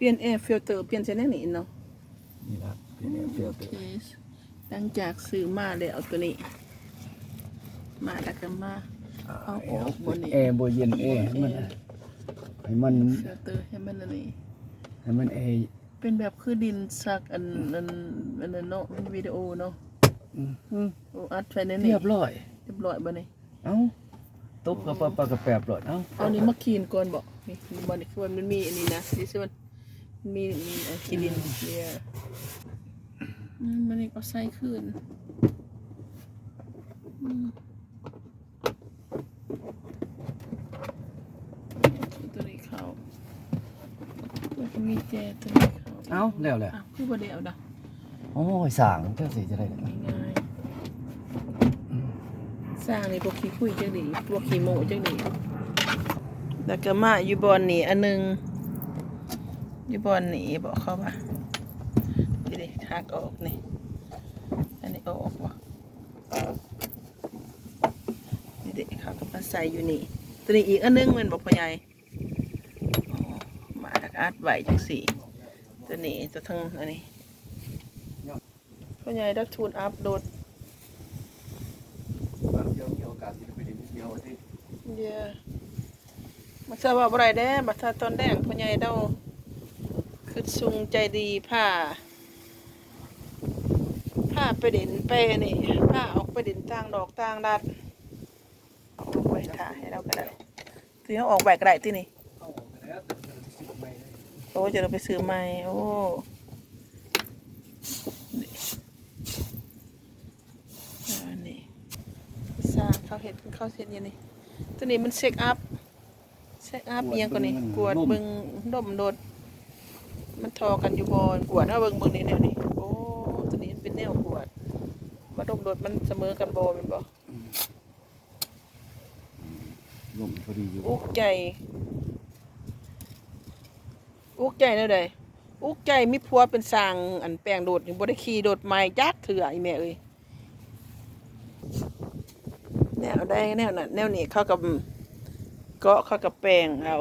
ปลี่ยนแอร์ฟิลเตอร์เปลี่ยนเส้นนี่เนาะนี่ละเป็นแอร์ฟิลโอเตอเคร์หลังจากซื้อมาแล้วเอาตัวนี้ มาแล้วก็มาเอาออกบนนี้แอร์บ่เย็นแอร์ให้มันให้มันฟิลเตอร์ให้มันอันนี้ให้มันแอร์เป็นแบบคือดินซักอันอันอันนั้นเนาะวิดีโอเนาะอืมอืมโอ้อัดไว้ในนี่เรียบร้อยเรียบร้อยบ่นี่เอ้าตุ๊บกับปลาปลากระแปบหลอดเอ้าเอานี่มาคีนก่อนบ่นี่บ่นี่คือว่ามันมีอันนี้นะดิซิมัน มีมีอันคีดินเนี่ยอืมมันนี่ก็ใส่ขึ้นอืมตัวนี้เข้าแล้วก็มีแจตัวนี้เข้าเอ้าแล้วแหละอ้าวคือบ่ได้เอาดอกโอ้ยสางเจ้าสิจะได้ง่ายๆสร้างนี่พวกขี้คุยจังดีพวกขี้โมจังดีแล้วก็มาอยู่บอนนี่อันหนึงอ ยู่บอนนี่บอกเขาว่านี่ดิหักออกนี่ อันนี้เอาออกวะนี่ดิเขาก็มาใส่อยู่นี่ตัวนี้อีกอันหนึงมันบอกพ่อใหญ่อ๋อมาแล้วก็อัดไว้จังสี่ตัวนี้ตัวทั้งอันนี้พ่อใหญ่ดักทูนอัพโหลดเดี๋ยวมีโอกาสที่จะไปเรียนเที่ยวที่เดี๋ยวมาทราบว่าบ่ไรเด้บัดถ้าตอนแดงพ่อใหญ่เดา คือสุงใจดีผ้าผ้าไปเด่นไปนี่ผ้าออกไปเด่นต่างดอกต่างดัดเอาออกไปถ่ายให้เราก็ได้ที่เขาออกแบบก็ได้ที่นี่เข้ากไปแล้วแต่จะไม่ได้โอ้จะเราไปซื้อใหม่โอ้นี่อันนี้ซาเขาเห็ดเขาเห็ดยังนี่ตัวนี้มันเช็คอัพเช็คอัพเอียงกว่านี้กวดบิงดมโดด มันทอกันอยู่บนกวดเอาเบิงเบิงนี่แนวนี้โอ้ตัวนี้มันเป็นแนวกวดมาดมโดดมันเสมอกันบอเป็นบ่ลมพอดีอยู่อุกใจ อุกใจแนวใดอุกใจมีผัวเป็นสางอันแปลงโดดนี่บ่ได้ขี่โดดไม้จักเถื่ออีแม่เอ้ยแนวใดแนวนั้นแนวนี้เขากับเกาะเขากับแปลงเอา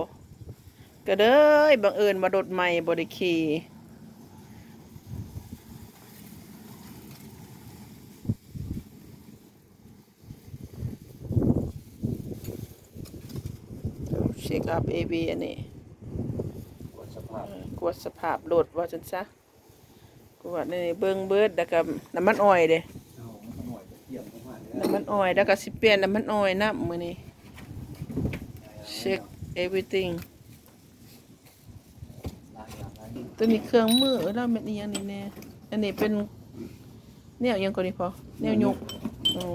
ก็เด้ยบังเอิญมาโดดไม้บ่ได้ขี่เช็คอัพเอบีอันนี้กดสภาพเออกวดสภาพโหลดว่าจันซะกวดนี่เบิ้งเบิดแล้วก็น้ำมันอ้อยเด้เอามันหน่อยเที่ยงเข้ามาแล้วน้ำมันอ้อยแล้วก็สิเปลี่ยนน้ำมันอ้อยน้ำมื้อนี้เช็ค everything ล้างล้างล้าง ตัวนี้เครื่องมือแล้วมันอีหยังนี่แน่อันนี้เป็นแนวอิหยังก่อนนี่พอแนวยกอ๋อ